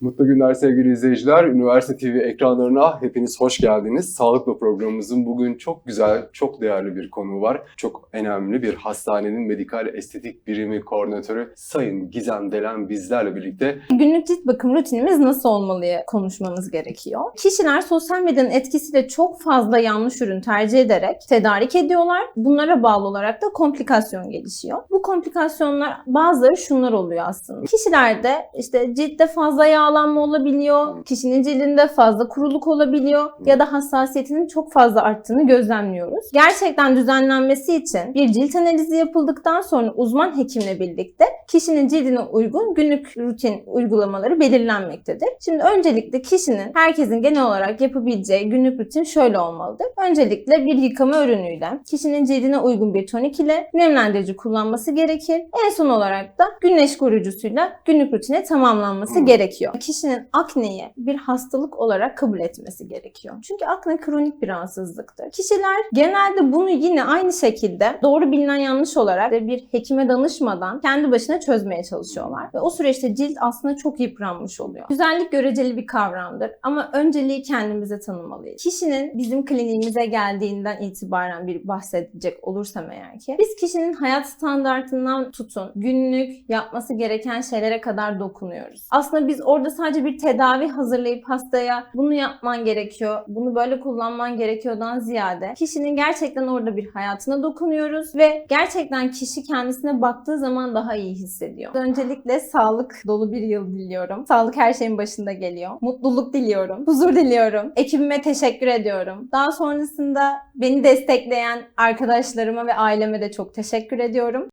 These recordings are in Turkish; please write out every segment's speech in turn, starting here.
Mutlu günler sevgili izleyiciler. Üniversite TV ekranlarına hepiniz hoş geldiniz. Sağlıkla programımızın bugün çok güzel, çok değerli bir konuğu var. Çok önemli bir hastanenin medikal estetik birimi koordinatörü Sayın Gizem Delen bizlerle birlikte. Günlük cilt bakım rutinimiz nasıl olmalıya konuşmamız gerekiyor. Kişiler sosyal medyanın etkisiyle çok fazla yanlış ürün tercih ederek tedarik ediyorlar. Bunlara bağlı olarak da komplikasyon gelişiyor. Bu komplikasyonlar bazıları şunlar oluyor aslında. Kişilerde işte ciltte fazla yağlanma olabiliyor, kişinin cildinde fazla kuruluk olabiliyor ya da hassasiyetinin çok fazla arttığını gözlemliyoruz. Gerçekten düzenlenmesi için bir cilt analizi yapıldıktan sonra uzman hekimle birlikte kişinin cildine uygun günlük rutin uygulamaları belirlenmektedir. Şimdi öncelikle kişinin, herkesin genel olarak yapabileceği günlük rutin şöyle olmalıdır. Öncelikle bir yıkama ürünüyle, kişinin cildine uygun bir tonik ile nemlendirici kullanması gerekir. En son olarak da güneş koruyucusuyla günlük rutine tamamlanması gerekiyor. Kişinin akneyi bir hastalık olarak kabul etmesi gerekiyor. Çünkü akne kronik bir rahatsızlıktır. Kişiler genelde bunu yine aynı şekilde doğru bilinen yanlış olarak bir hekime danışmadan kendi başına çözmeye çalışıyorlar. Ve o süreçte cilt aslında çok yıpranmış oluyor. Güzellik göreceli bir kavramdır ama önceliği kendimize tanımalıyız. Kişinin bizim kliniğimize geldiğinden itibaren bir bahsedecek olursam eğer ki biz kişinin hayat standartından tutun günlük yapması gereken şeylere kadar dokunuyoruz. Aslında biz orada sadece bir tedavi hazırlayıp hastaya bunu yapman gerekiyor, bunu böyle kullanman gerekiyordan ziyade kişinin gerçekten orada bir hayatına dokunuyoruz ve gerçekten kişi kendisine baktığı zaman daha iyi hissediyor. Öncelikle sağlık dolu bir yıl diliyorum. Sağlık her şeyin başında geliyor. Mutluluk diliyorum. Huzur diliyorum. Ekibime teşekkür ediyorum. Daha sonrasında beni destekleyen arkadaşlarıma ve aileme de çok teşekkür ediyorum.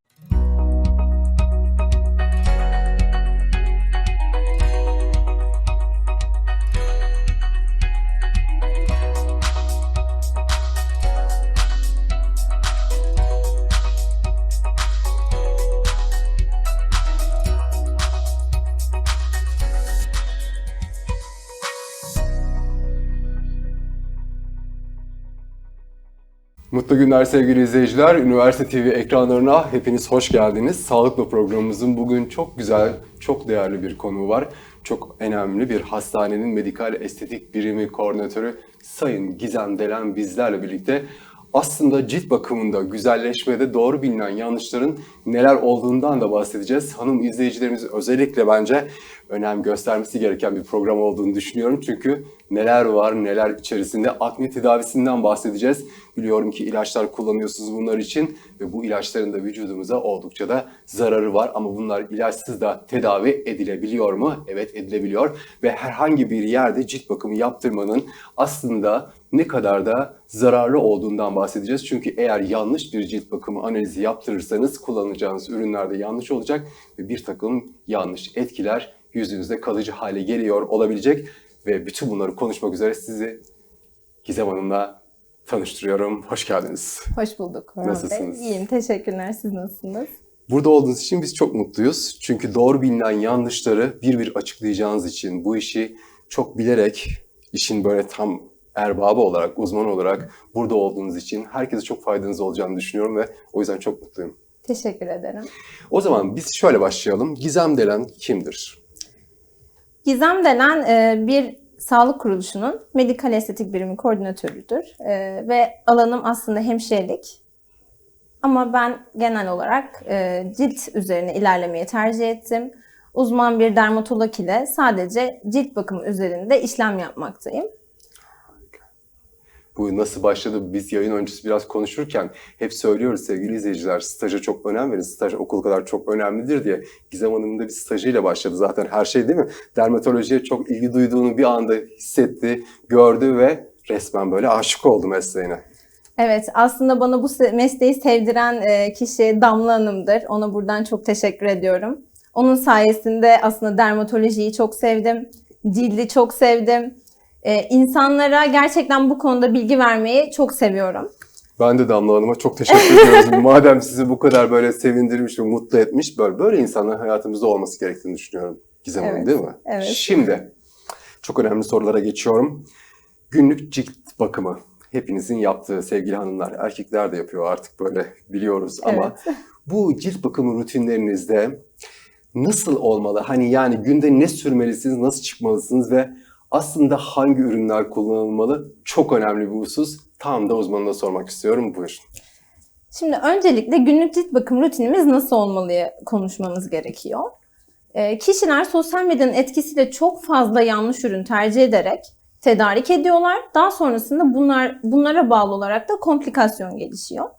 Mutlu günler sevgili izleyiciler. Üniversite TV ekranlarına hepiniz hoş geldiniz. Sağlıkla programımızın bugün çok güzel, çok değerli bir konuğu var. Çok önemli bir hastanenin medikal estetik birimi koordinatörü Sayın Gizem Delen bizlerle birlikte aslında cilt bakımında, güzelleşmede doğru bilinen yanlışların neler olduğundan da bahsedeceğiz. Hanım izleyicilerimiz özellikle bence önem göstermesi gereken bir program olduğunu düşünüyorum. Çünkü neler var, neler içerisinde akne tedavisinden bahsedeceğiz. Biliyorum ki ilaçlar kullanıyorsunuz bunlar için ve bu ilaçların da vücudumuza oldukça da zararı var. Ama bunlar ilaçsız da tedavi edilebiliyor mu? Evet edilebiliyor ve herhangi bir yerde cilt bakımı yaptırmanın aslında ne kadar da zararlı olduğundan bahsedeceğiz. Çünkü eğer yanlış bir cilt bakımı analizi yaptırırsanız kullanacağınız ürünlerde yanlış olacak ve bir takım yanlış etkiler yüzünüzde kalıcı hale geliyor olabilecek. Ve bütün bunları konuşmak üzere sizi Gizem Hanım'la tanıştırıyorum. Hoş geldiniz. Hoş bulduk. Orhan Bey. Nasılsınız? İyiyim. Teşekkürler. Siz nasılsınız? Burada olduğunuz için biz çok mutluyuz. Çünkü doğru bilinen yanlışları bir bir açıklayacağınız için bu işi çok bilerek işin böyle tam erbabı olarak, uzman olarak burada olduğunuz için herkese çok faydanız olacağını düşünüyorum ve o yüzden çok mutluyum. Teşekkür ederim. O zaman biz şöyle başlayalım. Gizem Delen kimdir? Gizem denen e, bir sağlık kuruluşunun medikal estetik birimi koordinatörüdür. E, ve alanım aslında hemşirelik. Ama ben genel olarak e, cilt üzerine ilerlemeyi tercih ettim. Uzman bir dermatolog ile sadece cilt bakımı üzerinde işlem yapmaktayım. Bu nasıl başladı? Biz yayın öncesi biraz konuşurken hep söylüyoruz sevgili izleyiciler. Staja çok önem verin. Staj okul kadar çok önemlidir diye. Gizem Hanım da bir stajıyla başladı zaten her şey değil mi? Dermatolojiye çok ilgi duyduğunu bir anda hissetti, gördü ve resmen böyle aşık oldu mesleğine. Evet, aslında bana bu mesleği sevdiren e, kişi Damla Hanım'dır. Ona buradan çok teşekkür ediyorum. Onun sayesinde aslında dermatolojiyi çok sevdim, cildi çok sevdim. E, insanlara gerçekten bu konuda bilgi vermeyi çok seviyorum. Ben de Damla Hanım'a çok teşekkür ediyorum. Madem sizi bu kadar böyle sevindirmiş ve mutlu etmiş, böyle, böyle insanların hayatımızda olması gerektiğini düşünüyorum. Gizem Hanım Evet, değil mi? evet. Şimdi çok önemli sorulara geçiyorum. Günlük cilt bakımı. Hepinizin yaptığı sevgili hanımlar, erkekler de yapıyor artık böyle biliyoruz ama Evet. bu cilt bakımı rutinlerinizde nasıl olmalı? Hani yani günde ne sürmelisiniz, nasıl çıkmalısınız ve aslında hangi ürünler kullanılmalı? Çok önemli bir husus. Tam da uzmanına sormak istiyorum. Buyurun. Şimdi öncelikle günlük cilt bakım rutinimiz nasıl olmalıya konuşmamız gerekiyor. Ee, kişiler sosyal medyanın etkisiyle çok fazla yanlış ürün tercih ederek tedarik ediyorlar. Daha sonrasında bunlar bunlara bağlı olarak da komplikasyon gelişiyor.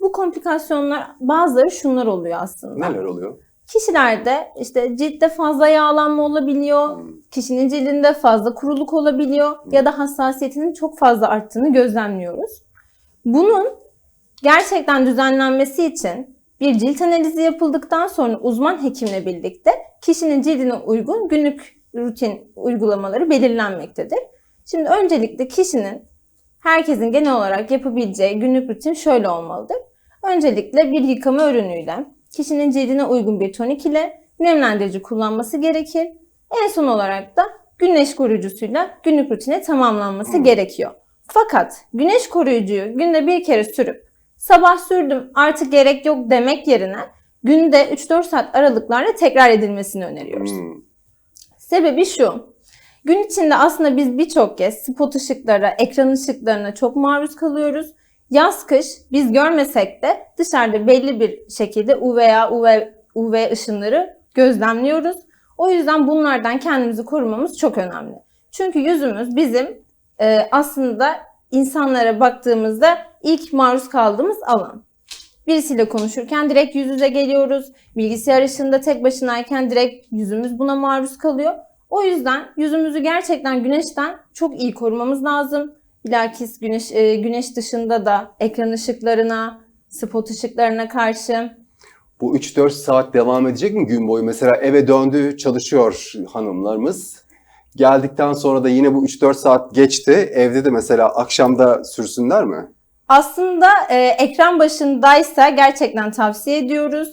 Bu komplikasyonlar bazıları şunlar oluyor aslında. Neler oluyor? Kişilerde işte ciltte fazla yağlanma olabiliyor, Hmm. kişinin cildinde fazla kuruluk olabiliyor ya da hassasiyetinin çok fazla arttığını gözlemliyoruz. Bunun gerçekten düzenlenmesi için bir cilt analizi yapıldıktan sonra uzman hekimle birlikte kişinin cildine uygun günlük rutin uygulamaları belirlenmektedir. Şimdi öncelikle kişinin herkesin genel olarak yapabileceği günlük rutin şöyle olmalıdır. Öncelikle bir yıkama ürünüyle, kişinin cildine uygun bir tonik ile nemlendirici kullanması gerekir. En son olarak da güneş koruyucusuyla günlük rutine tamamlanması Hmm. gerekiyor. Fakat güneş koruyucuyu günde bir kere sürüp sabah sürdüm artık gerek yok demek yerine günde 3-4 saat aralıklarla tekrar edilmesini öneriyoruz. Hmm. Sebebi şu. Gün içinde aslında biz birçok kez spot ışıklara, ekran ışıklarına çok maruz kalıyoruz. Yaz kış biz görmesek de dışarıda belli bir şekilde UVA, UV, UV ışınları gözlemliyoruz. O yüzden bunlardan kendimizi korumamız çok önemli. Çünkü yüzümüz bizim e, aslında insanlara baktığımızda ilk maruz kaldığımız alan. Birisiyle konuşurken direkt yüz yüze geliyoruz. Bilgisayar ışığında tek başınayken direkt yüzümüz buna maruz kalıyor. O yüzden yüzümüzü gerçekten güneşten çok iyi korumamız lazım. Bilakis güneş, e, güneş dışında da ekran ışıklarına, spot ışıklarına karşı Bu 3-4 saat devam edecek mi gün boyu? Mesela eve döndü, çalışıyor hanımlarımız. Geldikten sonra da yine bu 3-4 saat geçti. Evde de mesela akşamda sürsünler mi? Aslında e, ekran başındaysa gerçekten tavsiye ediyoruz.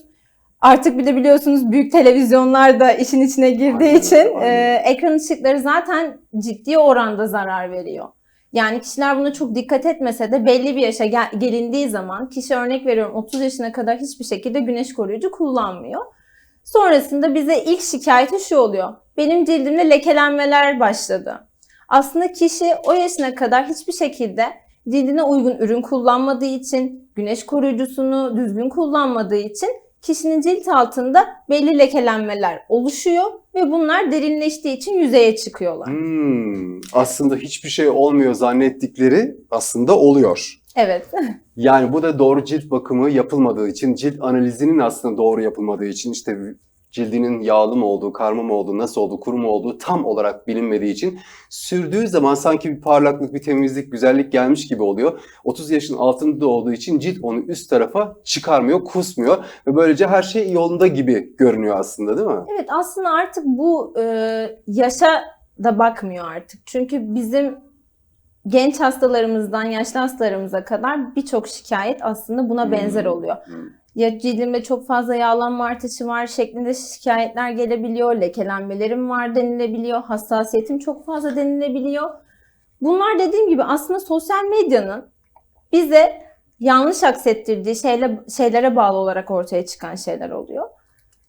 Artık bir de biliyorsunuz büyük televizyonlar da işin içine girdiği Aynen, için e, aynen. ekran ışıkları zaten ciddi oranda zarar veriyor. Yani kişiler buna çok dikkat etmese de belli bir yaşa gel- gelindiği zaman kişi örnek veriyorum 30 yaşına kadar hiçbir şekilde güneş koruyucu kullanmıyor. Sonrasında bize ilk şikayeti şu oluyor. Benim cildimde lekelenmeler başladı. Aslında kişi o yaşına kadar hiçbir şekilde cildine uygun ürün kullanmadığı için, güneş koruyucusunu düzgün kullanmadığı için kişinin cilt altında belli lekelenmeler oluşuyor ve bunlar derinleştiği için yüzeye çıkıyorlar. Hmm, aslında hiçbir şey olmuyor zannettikleri aslında oluyor. Evet. Yani bu da doğru cilt bakımı yapılmadığı için, cilt analizinin aslında doğru yapılmadığı için işte cildinin yağlı mı olduğu, karma mı olduğu, nasıl olduğu, kuru mu olduğu tam olarak bilinmediği için sürdüğü zaman sanki bir parlaklık, bir temizlik, güzellik gelmiş gibi oluyor. 30 yaşın altında olduğu için cilt onu üst tarafa çıkarmıyor, kusmuyor ve böylece her şey yolunda gibi görünüyor aslında değil mi? Evet aslında artık bu e, yaşa da bakmıyor artık. Çünkü bizim genç hastalarımızdan yaşlı hastalarımıza kadar birçok şikayet aslında buna benzer oluyor. Hmm. Ya cildimde çok fazla yağlanma artışı var şeklinde şikayetler gelebiliyor, lekelenmelerim var denilebiliyor, hassasiyetim çok fazla denilebiliyor. Bunlar dediğim gibi aslında sosyal medyanın bize yanlış aksettirdiği şeyle, şeylere bağlı olarak ortaya çıkan şeyler oluyor.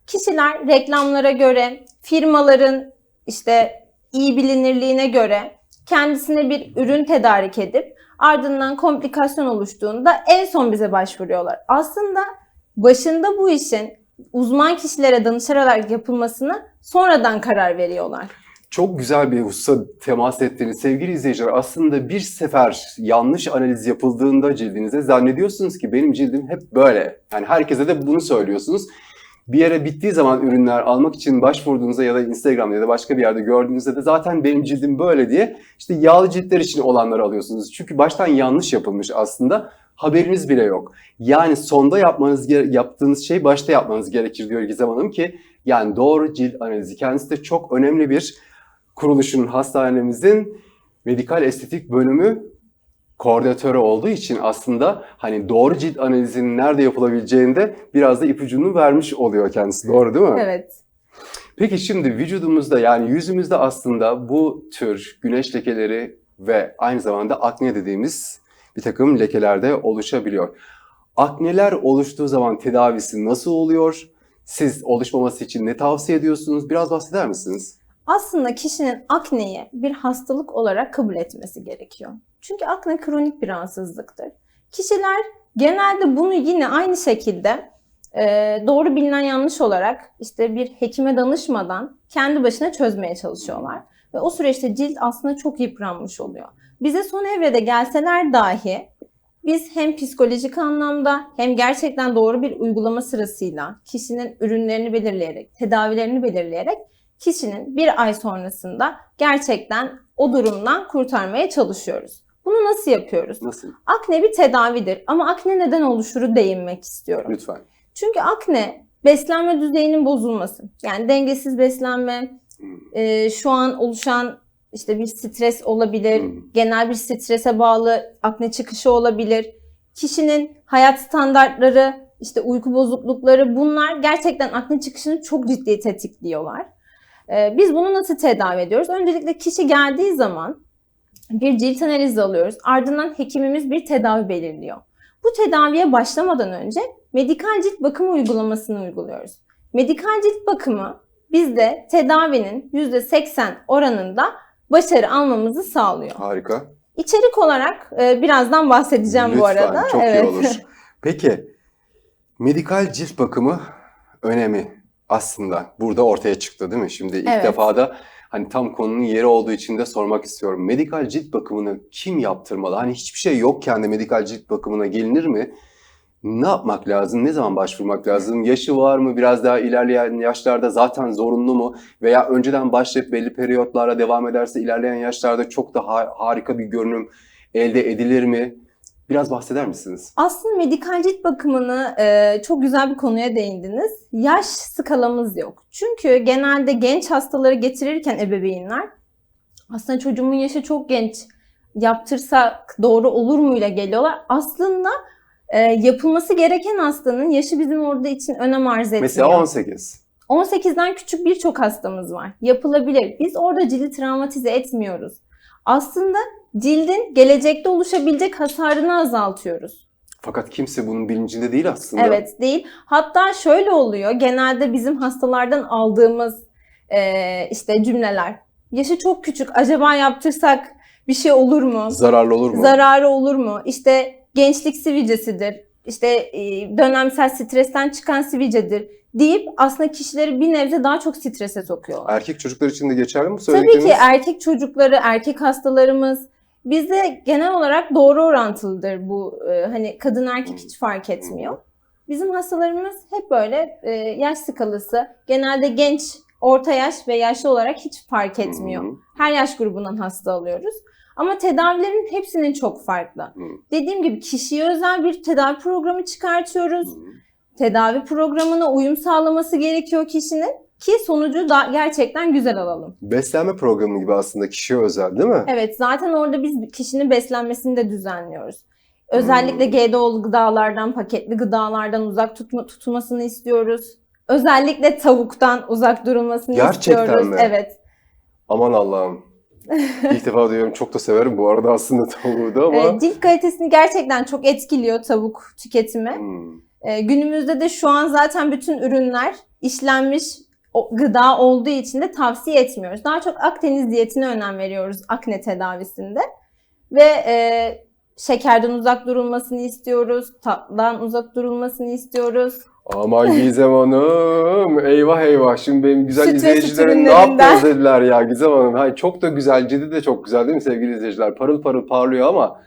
Kişiler reklamlara göre, firmaların işte iyi bilinirliğine göre kendisine bir ürün tedarik edip ardından komplikasyon oluştuğunda en son bize başvuruyorlar. Aslında başında bu işin uzman kişilere danışarak yapılmasını sonradan karar veriyorlar. Çok güzel bir hususa temas ettiğiniz sevgili izleyiciler. Aslında bir sefer yanlış analiz yapıldığında cildinize zannediyorsunuz ki benim cildim hep böyle. Yani herkese de bunu söylüyorsunuz. Bir yere bittiği zaman ürünler almak için başvurduğunuzda ya da Instagram'da ya da başka bir yerde gördüğünüzde de zaten benim cildim böyle diye işte yağlı ciltler için olanları alıyorsunuz. Çünkü baştan yanlış yapılmış aslında. Haberiniz bile yok. Yani sonda yapmanız yaptığınız şey başta yapmanız gerekir diyor Gizem Hanım ki yani doğru cilt analizi kendisi de çok önemli bir kuruluşun hastanemizin medikal estetik bölümü koordinatörü olduğu için aslında hani doğru cilt analizinin nerede yapılabileceğinde biraz da ipucunu vermiş oluyor kendisi. Doğru değil mi? Evet. Peki şimdi vücudumuzda yani yüzümüzde aslında bu tür güneş lekeleri ve aynı zamanda akne dediğimiz bir takım lekeler de oluşabiliyor. Akneler oluştuğu zaman tedavisi nasıl oluyor? siz oluşmaması için ne tavsiye ediyorsunuz? Biraz bahseder misiniz? Aslında kişinin akneyi bir hastalık olarak kabul etmesi gerekiyor. Çünkü akne kronik bir rahatsızlıktır. Kişiler genelde bunu yine aynı şekilde e, doğru bilinen yanlış olarak işte bir hekime danışmadan kendi başına çözmeye çalışıyorlar. Ve o süreçte cilt aslında çok yıpranmış oluyor. Bize son evrede gelseler dahi biz hem psikolojik anlamda hem gerçekten doğru bir uygulama sırasıyla kişinin ürünlerini belirleyerek, tedavilerini belirleyerek kişinin bir ay sonrasında gerçekten o durumdan kurtarmaya çalışıyoruz. Bunu nasıl yapıyoruz? Nasıl? Akne bir tedavidir ama akne neden oluşuru değinmek istiyorum. Lütfen. Çünkü akne beslenme düzeyinin bozulması. Yani dengesiz beslenme, e, şu an oluşan işte bir stres olabilir, Hmm. genel bir strese bağlı akne çıkışı olabilir. Kişinin hayat standartları, işte uyku bozuklukları bunlar gerçekten akne çıkışını çok ciddi tetikliyorlar. E, biz bunu nasıl tedavi ediyoruz? Öncelikle kişi geldiği zaman bir cilt analizi alıyoruz. Ardından hekimimiz bir tedavi belirliyor. Bu tedaviye başlamadan önce medikal cilt bakımı uygulamasını uyguluyoruz. Medikal cilt bakımı bizde tedavinin %80 oranında başarı almamızı sağlıyor. Harika. İçerik olarak e, birazdan bahsedeceğim Lütfen, bu arada. çok evet. iyi olur. Peki, medikal cilt bakımı önemi aslında burada ortaya çıktı değil mi? Şimdi ilk Evet. defa da hani tam konunun yeri olduğu için de sormak istiyorum. Medikal cilt bakımını kim yaptırmalı? Hani hiçbir şey yokken de medikal cilt bakımına gelinir mi? Ne yapmak lazım? Ne zaman başvurmak lazım? Yaşı var mı? Biraz daha ilerleyen yaşlarda zaten zorunlu mu? Veya önceden başlayıp belli periyotlara devam ederse ilerleyen yaşlarda çok daha harika bir görünüm elde edilir mi? Biraz bahseder misiniz? Aslında medikal cilt bakımını e, çok güzel bir konuya değindiniz. Yaş skalamız yok. Çünkü genelde genç hastaları getirirken ebeveynler aslında çocuğumun yaşı çok genç yaptırsak doğru olur muyla geliyorlar. Aslında e, yapılması gereken hastanın yaşı bizim orada için önem arz etmiyor. Mesela 18. 18'den küçük birçok hastamız var. Yapılabilir. Biz orada cildi travmatize etmiyoruz. Aslında cildin gelecekte oluşabilecek hasarını azaltıyoruz. Fakat kimse bunun bilincinde değil aslında. Evet değil. Hatta şöyle oluyor. Genelde bizim hastalardan aldığımız eee, işte cümleler. Yaşı çok küçük. Acaba yaptırsak bir şey olur mu? Zararlı olur mu? Zararı olur mu? İşte gençlik sivilcesidir. İşte e, dönemsel stresten çıkan sivilcedir deyip aslında kişileri bir nebze daha çok strese sokuyorlar. Erkek çocuklar için de geçerli mi bu Tabii söyledikleriniz? ki erkek çocukları, erkek hastalarımız bizde genel olarak doğru orantılıdır bu. e, hani kadın erkek hiç fark etmiyor. Bizim hastalarımız hep böyle e, yaş skalası genelde genç, orta yaş ve yaşlı olarak hiç fark etmiyor. Hı, Her yaş grubundan hasta alıyoruz. Ama tedavilerin hepsinin çok farklı. hı, Dediğim gibi kişiye özel bir tedavi programı çıkartıyoruz. hı. Tedavi programına uyum sağlaması gerekiyor kişinin ki sonucu da gerçekten güzel alalım. Beslenme programı gibi aslında kişiye özel değil mi? Evet zaten orada biz kişinin beslenmesini de düzenliyoruz. Özellikle Hmm. GDO'lu gıdalardan, paketli gıdalardan uzak tutma, tutulmasını istiyoruz. Özellikle tavuktan uzak durulmasını Gerçekten istiyoruz. mi? Evet. Aman Allah'ım. İlk defa duyuyorum. Çok da severim bu arada aslında tavuğu da ama. Ee, cilt kalitesini gerçekten çok etkiliyor tavuk tüketimi. Hmm. Ee, günümüzde de şu an zaten bütün ürünler işlenmiş gıda olduğu için de tavsiye etmiyoruz. Daha çok Akdeniz diyetine önem veriyoruz akne tedavisinde. Ve e, şekerden uzak durulmasını istiyoruz, tatlıdan uzak durulmasını istiyoruz. Aman Gizem Hanım. Eyvah eyvah. Şimdi benim güzel Süt ve süt izleyicilerim ne ürünlerinden. yaptınız dediler ya Gizem Hanım. Hayır, çok da güzel. Ciddi de çok güzel değil mi sevgili izleyiciler? Parıl parıl parlıyor ama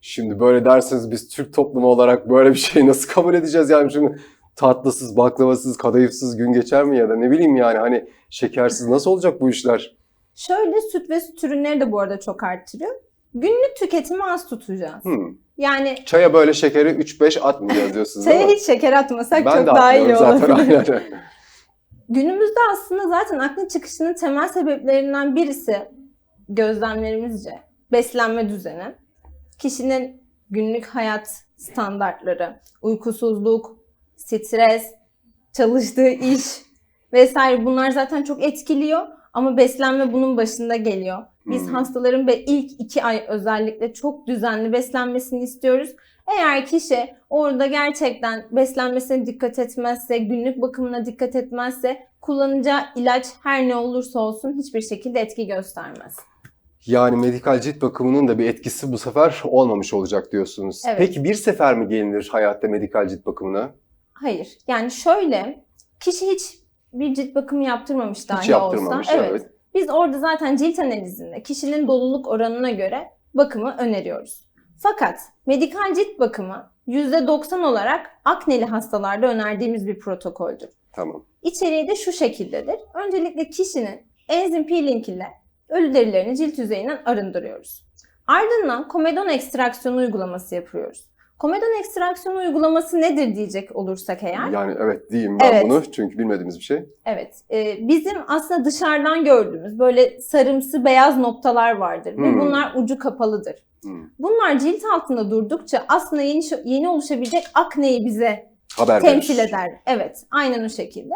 şimdi böyle dersiniz biz Türk toplumu olarak böyle bir şeyi nasıl kabul edeceğiz yani şimdi tatlısız, baklavasız, kadayıfsız gün geçer mi ya da ne bileyim yani hani şekersiz nasıl olacak bu işler? Şöyle süt ve süt ürünleri de bu arada çok arttırıyor. Günlük tüketimi az tutacağız. Hmm. Yani Çaya böyle şekeri 3-5 atmayacağız diyorsunuz çaya hiç şeker atmasak ben çok daha iyi atmıyorum zaten aynen. Günümüzde aslında zaten akne çıkışının temel sebeplerinden birisi gözlemlerimizce beslenme düzeni. Kişinin günlük hayat standartları, uykusuzluk, stres, çalıştığı iş vesaire bunlar zaten çok etkiliyor ama beslenme bunun başında geliyor. Biz Hmm. hastaların ve ilk iki ay özellikle çok düzenli beslenmesini istiyoruz. Eğer kişi orada gerçekten beslenmesine dikkat etmezse, günlük bakımına dikkat etmezse kullanacağı ilaç her ne olursa olsun hiçbir şekilde etki göstermez. Yani medikal cilt bakımının da bir etkisi bu sefer olmamış olacak diyorsunuz. Evet. Peki bir sefer mi gelinir hayatta medikal cilt bakımına? Hayır. Yani şöyle kişi hiç bir cilt bakımı yaptırmamış dahi Hiç yaptırmamış, olsa. evet. Biz orada zaten cilt analizinde kişinin doluluk oranına göre bakımı öneriyoruz. Fakat medikal cilt bakımı %90 olarak akneli hastalarda önerdiğimiz bir protokoldür. Tamam. İçeriği de şu şekildedir. Öncelikle kişinin enzim peeling ile ölü derilerini cilt yüzeyinden arındırıyoruz. Ardından komedon ekstraksiyonu uygulaması yapıyoruz. Komedon ekstraksiyonu uygulaması nedir diyecek olursak eğer. Yani evet diyeyim ben Evet. bunu çünkü bilmediğimiz bir şey. Evet. e, bizim aslında dışarıdan gördüğümüz böyle sarımsı beyaz noktalar vardır ve Hmm. bunlar ucu kapalıdır. Hmm. Bunlar cilt altında durdukça aslında yeni yeni oluşabilecek akneyi bize Haber temsil verir. eder. Evet, aynen o şekilde.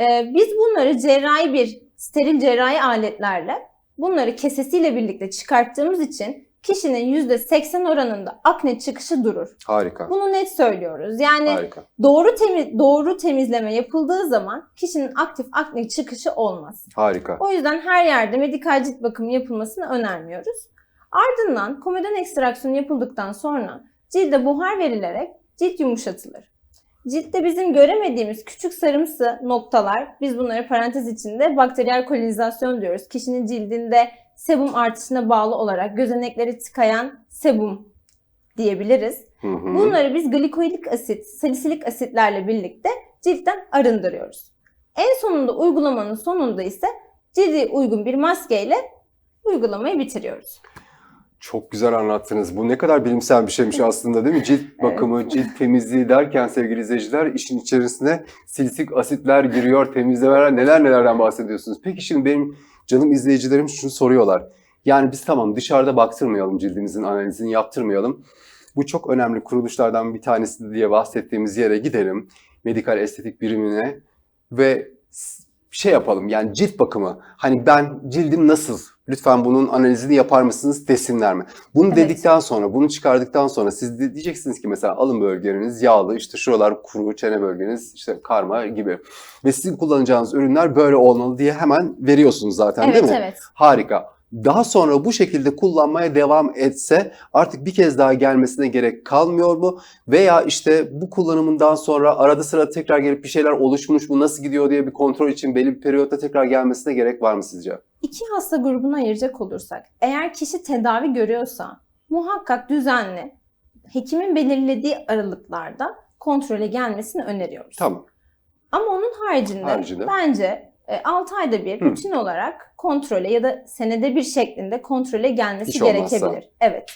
Ee, biz bunları cerrahi bir steril cerrahi aletlerle bunları kesesiyle birlikte çıkarttığımız için kişinin %80 oranında akne çıkışı durur. Harika. Bunu net söylüyoruz. Yani Harika. doğru temiz doğru temizleme yapıldığı zaman kişinin aktif akne çıkışı olmaz. Harika. O yüzden her yerde medikal cilt bakımı yapılmasını önermiyoruz. Ardından komedon ekstraksiyonu yapıldıktan sonra cilde buhar verilerek cilt yumuşatılır. Ciltte bizim göremediğimiz küçük sarımsı noktalar, biz bunları parantez içinde bakteriyel kolonizasyon diyoruz. Kişinin cildinde sebum artışına bağlı olarak gözenekleri tıkayan sebum diyebiliriz. Hı hı. Bunları biz glikoilik asit, salisilik asitlerle birlikte ciltten arındırıyoruz. En sonunda uygulamanın sonunda ise cilde uygun bir maskeyle uygulamayı bitiriyoruz. Çok güzel anlattınız. Bu ne kadar bilimsel bir şeymiş aslında değil mi? Cilt bakımı, cilt temizliği derken sevgili izleyiciler işin içerisine silsik asitler giriyor, temizlemeler neler nelerden bahsediyorsunuz. Peki şimdi benim canım izleyicilerim şunu soruyorlar. Yani biz tamam dışarıda baktırmayalım cildimizin analizini yaptırmayalım. Bu çok önemli kuruluşlardan bir tanesi diye bahsettiğimiz yere gidelim. Medikal estetik birimine ve şey yapalım yani cilt bakımı. Hani ben cildim nasıl? Lütfen bunun analizini yapar mısınız desinler mi? Bunu Evet. dedikten sonra, bunu çıkardıktan sonra siz de diyeceksiniz ki mesela alın bölgeniz yağlı, işte şuralar kuru, çene bölgeniz işte karma gibi. Ve sizin kullanacağınız ürünler böyle olmalı diye hemen veriyorsunuz zaten evet değil mi? evet. Harika. Daha sonra bu şekilde kullanmaya devam etse artık bir kez daha gelmesine gerek kalmıyor mu? Veya işte bu kullanımından sonra arada sırada tekrar gelip bir şeyler oluşmuş mu, nasıl gidiyor diye bir kontrol için belli bir periyotta tekrar gelmesine gerek var mı sizce? İki hasta grubuna ayıracak olursak, eğer kişi tedavi görüyorsa muhakkak düzenli, hekimin belirlediği aralıklarda kontrole gelmesini öneriyoruz. Tamam. Ama onun haricinde, Haricinde. bence 6 ayda bir Hı. rutin olarak kontrole ya da senede bir şeklinde kontrole gelmesi Hiç olmazsa. gerekebilir. Evet.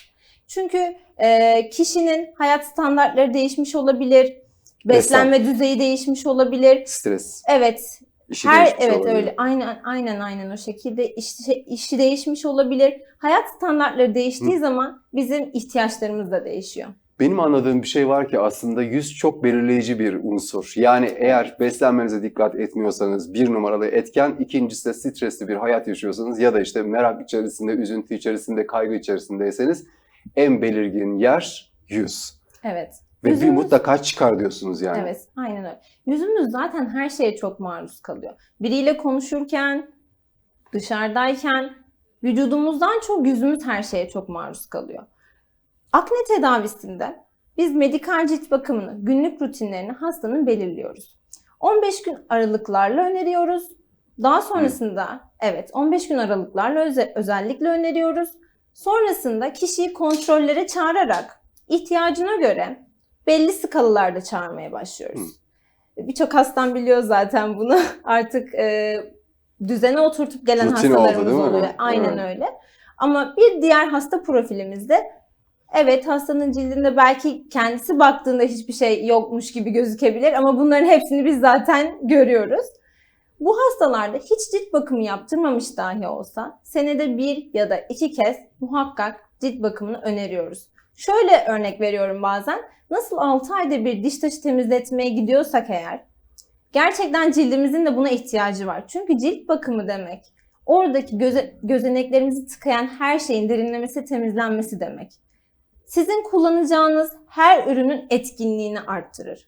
Çünkü e, kişinin hayat standartları değişmiş olabilir, beslenme düzeyi değişmiş olabilir. Stres, Evet, işi her evet olabilir. öyle. Aynen aynen aynen o şekilde işi, işi değişmiş olabilir. Hayat standartları değiştiği zaman bizim ihtiyaçlarımız da değişiyor. Benim anladığım bir şey var ki aslında yüz çok belirleyici bir unsur. Yani eğer beslenmenize dikkat etmiyorsanız bir numaralı etken, ikincisi de stresli bir hayat yaşıyorsanız ya da işte merak içerisinde, üzüntü içerisinde, kaygı içerisindeyseniz en belirgin yer yüz. Evet. Ve bir Yüzümüz- mutlaka çıkar diyorsunuz yani. Evet, aynen öyle. Yüzümüz zaten her şeye çok maruz kalıyor. Biriyle konuşurken, dışarıdayken vücudumuzdan çok yüzümüz her şeye çok maruz kalıyor. Akne tedavisinde biz medikal cilt bakımını, günlük rutinlerini hastanın belirliyoruz. 15 gün aralıklarla öneriyoruz. Daha sonrasında evet 15 gün aralıklarla öze- özellikle öneriyoruz. Sonrasında kişiyi kontrollere çağırarak ihtiyacına göre belli skalalarda çağırmaya başlıyoruz. Birçok hastam biliyor zaten bunu. Artık e, düzene oturtup gelen Rutin oldu, hastalarımız mi? oluyor. Aynen Evet. öyle. Ama bir diğer hasta profilimizde evet hastanın cildinde belki kendisi baktığında hiçbir şey yokmuş gibi gözükebilir ama bunların hepsini biz zaten görüyoruz. Bu hastalarda hiç cilt bakımı yaptırmamış dahi olsa senede bir ya da iki kez muhakkak cilt bakımını öneriyoruz. Şöyle örnek veriyorum bazen. Nasıl 6 ayda bir diş taşı temizletmeye gidiyorsak eğer gerçekten cildimizin de buna ihtiyacı var. Çünkü cilt bakımı demek oradaki göze, gözeneklerimizi tıkayan her şeyin derinlemesi temizlenmesi demek. Sizin kullanacağınız her ürünün etkinliğini arttırır.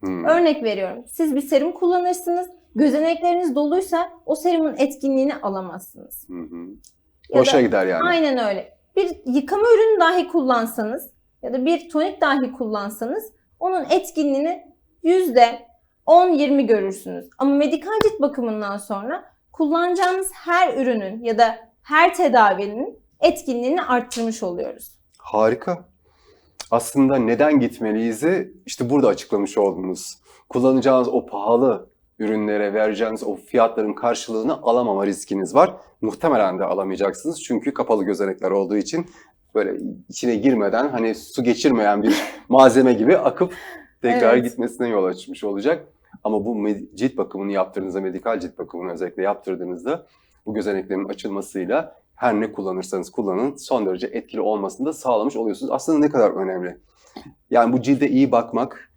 Hmm. Örnek veriyorum. Siz bir serum kullanırsınız. Gözenekleriniz doluysa o serumun etkinliğini alamazsınız. Hı hı. Ya da- gider yani. Aynen öyle. Bir yıkama ürünü dahi kullansanız ya da bir tonik dahi kullansanız onun etkinliğini %10-20 görürsünüz. Ama medikal cilt bakımından sonra kullanacağınız her ürünün ya da her tedavinin etkinliğini arttırmış oluyoruz. Harika. Aslında neden gitmeliyiz'i işte burada açıklamış oldunuz. Kullanacağınız o pahalı ürünlere vereceğiniz o fiyatların karşılığını alamama riskiniz var. Muhtemelen de alamayacaksınız çünkü kapalı gözenekler olduğu için böyle içine girmeden hani su geçirmeyen bir malzeme gibi akıp tekrar Evet. gitmesine yol açmış olacak. Ama bu cilt bakımını yaptırdığınızda, medikal cilt bakımını özellikle yaptırdığınızda bu gözeneklerin açılmasıyla her ne kullanırsanız kullanın son derece etkili olmasını da sağlamış oluyorsunuz. Aslında ne kadar önemli. Yani bu cilde iyi bakmak,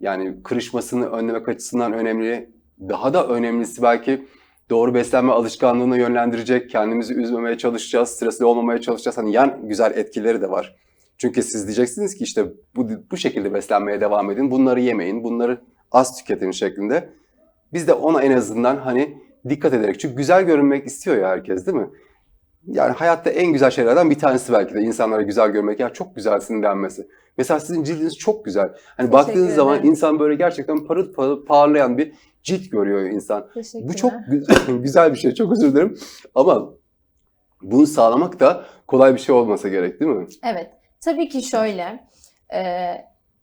yani kırışmasını önlemek açısından önemli. Daha da önemlisi belki doğru beslenme alışkanlığına yönlendirecek, kendimizi üzmemeye çalışacağız, stresli olmamaya çalışacağız. Hani yan güzel etkileri de var. Çünkü siz diyeceksiniz ki işte bu, bu şekilde beslenmeye devam edin, bunları yemeyin, bunları az tüketin şeklinde. Biz de ona en azından hani dikkat ederek, çünkü güzel görünmek istiyor ya herkes değil mi? Yani hayatta en güzel şeylerden bir tanesi belki de insanlara güzel görmek. Ya çok güzelsin denmesi. Mesela sizin cildiniz çok güzel. Hani baktığınız zaman insan böyle gerçekten parıl parıl parlayan bir cilt görüyor insan. Bu çok gü- güzel bir şey. Çok özür dilerim. Ama bunu sağlamak da kolay bir şey olmasa gerek değil mi? Evet. Tabii ki şöyle. e,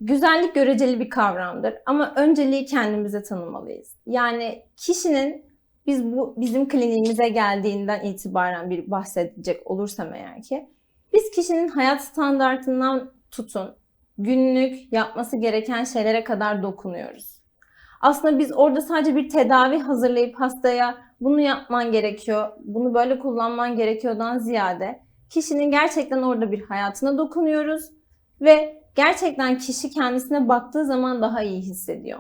güzellik göreceli bir kavramdır ama önceliği kendimize tanımalıyız. Yani kişinin biz bu bizim kliniğimize geldiğinden itibaren bir bahsedecek olursam eğer ki biz kişinin hayat standartından tutun günlük yapması gereken şeylere kadar dokunuyoruz. Aslında biz orada sadece bir tedavi hazırlayıp hastaya bunu yapman gerekiyor, bunu böyle kullanman gerekiyordan ziyade kişinin gerçekten orada bir hayatına dokunuyoruz ve gerçekten kişi kendisine baktığı zaman daha iyi hissediyor.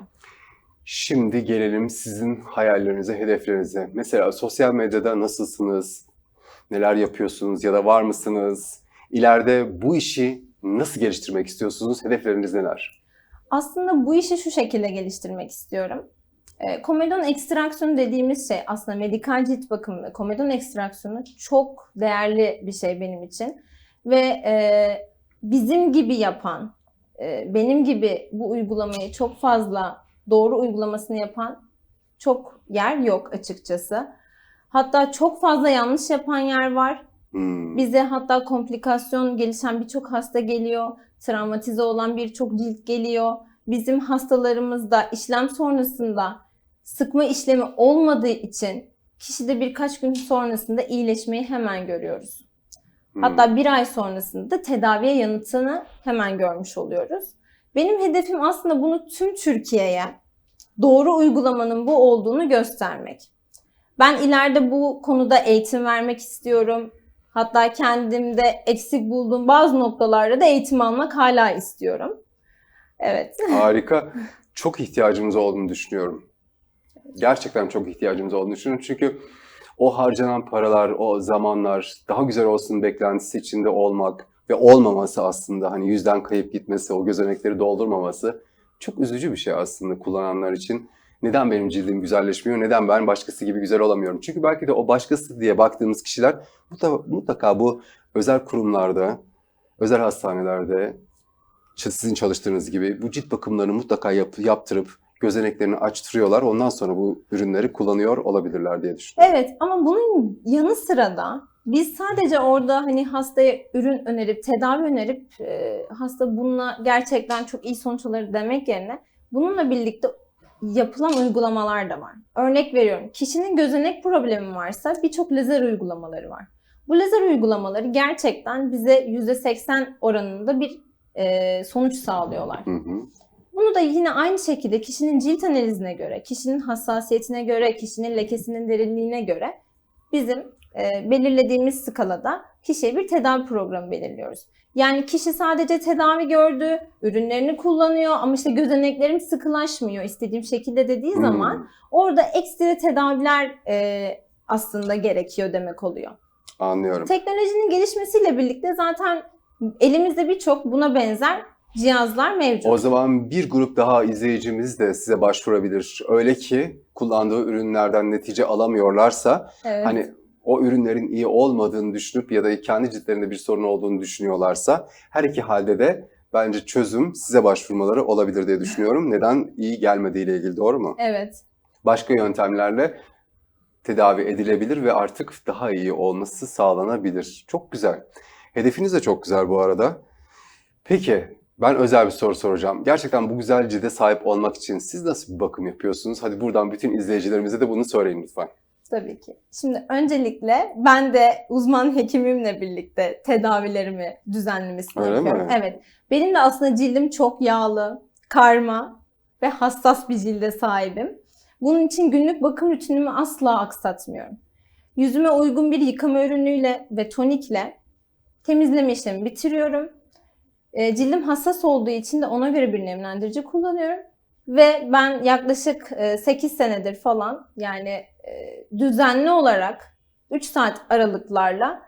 Şimdi gelelim sizin hayallerinize, hedeflerinize. Mesela sosyal medyada nasılsınız? Neler yapıyorsunuz ya da var mısınız? İleride bu işi nasıl geliştirmek istiyorsunuz? Hedefleriniz neler? Aslında bu işi şu şekilde geliştirmek istiyorum. E, komedon ekstraksiyonu dediğimiz şey aslında medikal cilt bakımı ve komedon ekstraksiyonu çok değerli bir şey benim için. Ve e, bizim gibi yapan, e, benim gibi bu uygulamayı çok fazla doğru uygulamasını yapan çok yer yok açıkçası. Hatta çok fazla yanlış yapan yer var. Hmm. Bize hatta komplikasyon gelişen birçok hasta geliyor. Travmatize olan birçok cilt geliyor. Bizim hastalarımızda işlem sonrasında sıkma işlemi olmadığı için kişide birkaç gün sonrasında iyileşmeyi hemen görüyoruz. Hmm. Hatta bir ay sonrasında da tedaviye yanıtını hemen görmüş oluyoruz. Benim hedefim aslında bunu tüm Türkiye'ye doğru uygulamanın bu olduğunu göstermek. Ben ileride bu konuda eğitim vermek istiyorum. Hatta kendimde eksik bulduğum bazı noktalarda da eğitim almak hala istiyorum. Evet. Harika. Çok ihtiyacımız olduğunu düşünüyorum. Gerçekten çok ihtiyacımız olduğunu düşünüyorum. Çünkü o harcanan paralar, o zamanlar, daha güzel olsun beklentisi içinde olmak ve olmaması aslında hani yüzden kayıp gitmesi, o gözenekleri doldurmaması çok üzücü bir şey aslında kullananlar için. Neden benim cildim güzelleşmiyor? Neden ben başkası gibi güzel olamıyorum? Çünkü belki de o başkası diye baktığımız kişiler mutlaka, bu özel kurumlarda, özel hastanelerde, sizin çalıştığınız gibi bu cilt bakımlarını mutlaka yap, yaptırıp gözeneklerini açtırıyorlar. Ondan sonra bu ürünleri kullanıyor olabilirler diye düşünüyorum. Evet ama bunun yanı sıra da biz sadece orada hani hastaya ürün önerip, tedavi önerip e, hasta bununla gerçekten çok iyi sonuç alır demek yerine bununla birlikte yapılan uygulamalar da var. Örnek veriyorum. Kişinin gözenek problemi varsa birçok lazer uygulamaları var. Bu lazer uygulamaları gerçekten bize %80 oranında bir e, sonuç sağlıyorlar. Hı hı. Bunu da yine aynı şekilde kişinin cilt analizine göre, kişinin hassasiyetine göre, kişinin lekesinin derinliğine göre bizim e, belirlediğimiz skalada kişiye bir tedavi programı belirliyoruz. Yani kişi sadece tedavi gördü, ürünlerini kullanıyor ama işte gözeneklerim sıkılaşmıyor istediğim şekilde dediği Hmm. zaman orada ekstra tedaviler e, aslında gerekiyor demek oluyor. Anlıyorum. Teknolojinin gelişmesiyle birlikte zaten Elimizde birçok buna benzer cihazlar mevcut. O zaman bir grup daha izleyicimiz de size başvurabilir. Öyle ki kullandığı ürünlerden netice alamıyorlarsa Evet. hani o ürünlerin iyi olmadığını düşünüp ya da kendi ciltlerinde bir sorun olduğunu düşünüyorlarsa her iki halde de bence çözüm size başvurmaları olabilir diye düşünüyorum. Neden iyi gelmediğiyle ilgili doğru mu? Evet. Başka yöntemlerle tedavi edilebilir ve artık daha iyi olması sağlanabilir. Çok güzel. Hedefiniz de çok güzel bu arada. Peki ben özel bir soru soracağım. Gerçekten bu güzel cilde sahip olmak için siz nasıl bir bakım yapıyorsunuz? Hadi buradan bütün izleyicilerimize de bunu söyleyin lütfen. Tabii ki. Şimdi öncelikle ben de uzman hekimimle birlikte tedavilerimi düzenlemesini Öyle yapıyorum. mi? Evet. Benim de aslında cildim çok yağlı, karma ve hassas bir cilde sahibim. Bunun için günlük bakım rutinimi asla aksatmıyorum. Yüzüme uygun bir yıkama ürünüyle ve tonikle temizleme işlemi bitiriyorum. E, cildim hassas olduğu için de ona göre bir nemlendirici kullanıyorum. Ve ben yaklaşık e, 8 senedir falan yani e, düzenli olarak 3 saat aralıklarla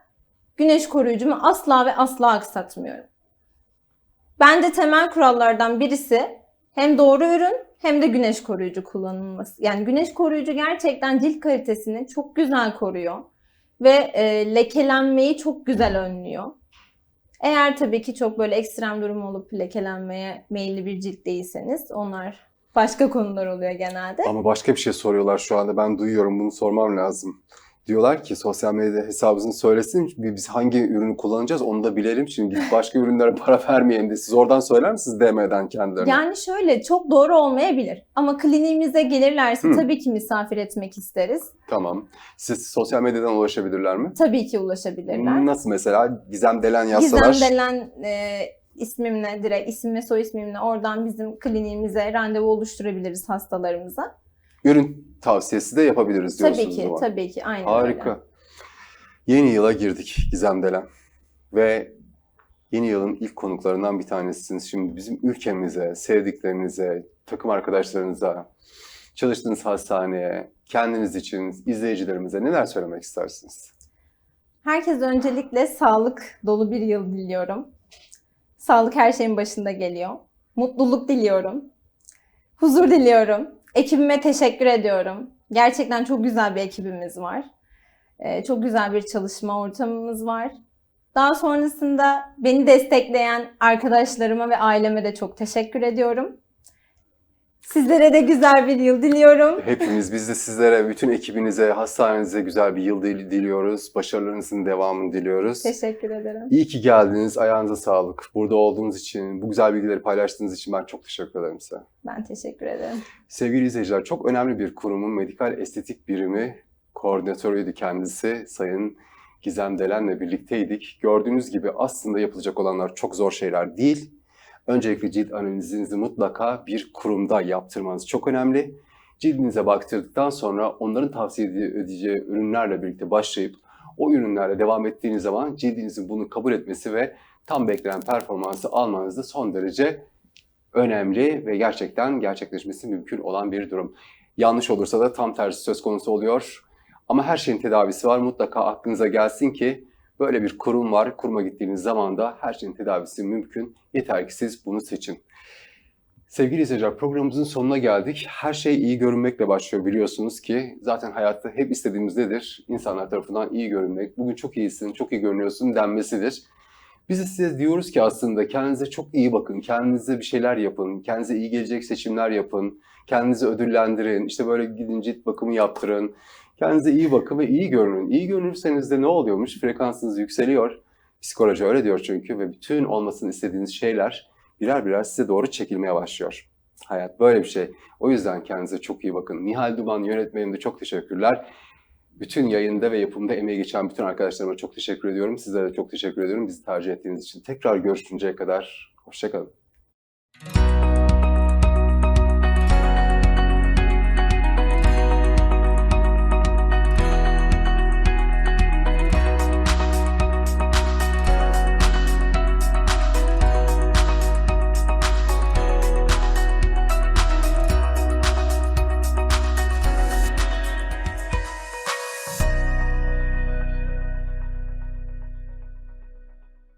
güneş koruyucumu asla ve asla aksatmıyorum. Bence temel kurallardan birisi hem doğru ürün hem de güneş koruyucu kullanılması. Yani güneş koruyucu gerçekten cilt kalitesini çok güzel koruyor ve e, lekelenmeyi çok güzel önlüyor. Eğer tabii ki çok böyle ekstrem durum olup lekelenmeye meyilli bir cilt değilseniz onlar başka konular oluyor genelde. Ama başka bir şey soruyorlar şu anda. Ben duyuyorum bunu sormam lazım. Diyorlar ki sosyal medyada hesabınızı söylesin. Biz hangi ürünü kullanacağız onu da bilelim. Şimdi başka ürünlere para vermeyelim diye. Siz oradan söyler misiniz DM'den kendilerine? Yani şöyle çok doğru olmayabilir ama kliniğimize gelirlerse Hı. tabii ki misafir etmek isteriz. Tamam. Siz sosyal medyadan ulaşabilirler mi? Tabii ki ulaşabilirler. Nasıl mesela? Gizem Delen yazsalar. Gizem Delen e, ismimle direkt isim ve soy ismimle oradan bizim kliniğimize randevu oluşturabiliriz hastalarımıza. Ürün tavsiyesi de yapabiliriz diyorsunuz Tabii ki, zaman. tabii ki. Aynen Harika. öyle. Yeni yıla girdik Gizem Delen. Ve yeni yılın ilk konuklarından bir tanesiniz. Şimdi bizim ülkemize, sevdiklerinize, takım arkadaşlarınıza, çalıştığınız hastaneye, kendiniz için, izleyicilerimize neler söylemek istersiniz? Herkese öncelikle sağlık dolu bir yıl diliyorum. Sağlık her şeyin başında geliyor. Mutluluk diliyorum. Huzur diliyorum. Ekibime teşekkür ediyorum. Gerçekten çok güzel bir ekibimiz var. Ee, çok güzel bir çalışma ortamımız var. Daha sonrasında beni destekleyen arkadaşlarıma ve aileme de çok teşekkür ediyorum. Sizlere de güzel bir yıl diliyorum. Hepimiz, biz de sizlere, bütün ekibinize, hastanenize güzel bir yıl dil- diliyoruz. Başarılarınızın devamını diliyoruz. Teşekkür ederim. İyi ki geldiniz. Ayağınıza sağlık. Burada olduğunuz için, bu güzel bilgileri paylaştığınız için ben çok teşekkür ederim size. Ben teşekkür ederim. Sevgili izleyiciler, çok önemli bir kurumun medikal estetik birimi koordinatörüydü kendisi. Sayın Gizem Delen'le birlikteydik. Gördüğünüz gibi aslında yapılacak olanlar çok zor şeyler değil. Öncelikle cilt analizinizi mutlaka bir kurumda yaptırmanız çok önemli. Cildinize baktırdıktan sonra onların tavsiye ede- edeceği ürünlerle birlikte başlayıp o ürünlerle devam ettiğiniz zaman cildinizin bunu kabul etmesi ve tam beklenen performansı almanız da son derece önemli ve gerçekten gerçekleşmesi mümkün olan bir durum. Yanlış olursa da tam tersi söz konusu oluyor. Ama her şeyin tedavisi var. Mutlaka aklınıza gelsin ki böyle bir kurum var. Kuruma gittiğiniz zaman da her şeyin tedavisi mümkün. Yeter ki siz bunu seçin. Sevgili izleyiciler programımızın sonuna geldik. Her şey iyi görünmekle başlıyor biliyorsunuz ki. Zaten hayatta hep istediğimiz nedir? İnsanlar tarafından iyi görünmek. Bugün çok iyisin, çok iyi görünüyorsun denmesidir. Biz de size diyoruz ki aslında kendinize çok iyi bakın, kendinize bir şeyler yapın, kendinize iyi gelecek seçimler yapın, kendinizi ödüllendirin, işte böyle gidin cilt bakımı yaptırın. Kendinize iyi bakın ve iyi görünün. İyi görünürseniz de ne oluyormuş? Frekansınız yükseliyor. Psikoloji öyle diyor çünkü ve bütün olmasını istediğiniz şeyler birer birer size doğru çekilmeye başlıyor. Hayat böyle bir şey. O yüzden kendinize çok iyi bakın. Nihal Duman yönetmenime de çok teşekkürler. Bütün yayında ve yapımda emeği geçen bütün arkadaşlarıma çok teşekkür ediyorum. Sizlere de çok teşekkür ediyorum bizi tercih ettiğiniz için. Tekrar görüşünceye kadar hoşçakalın.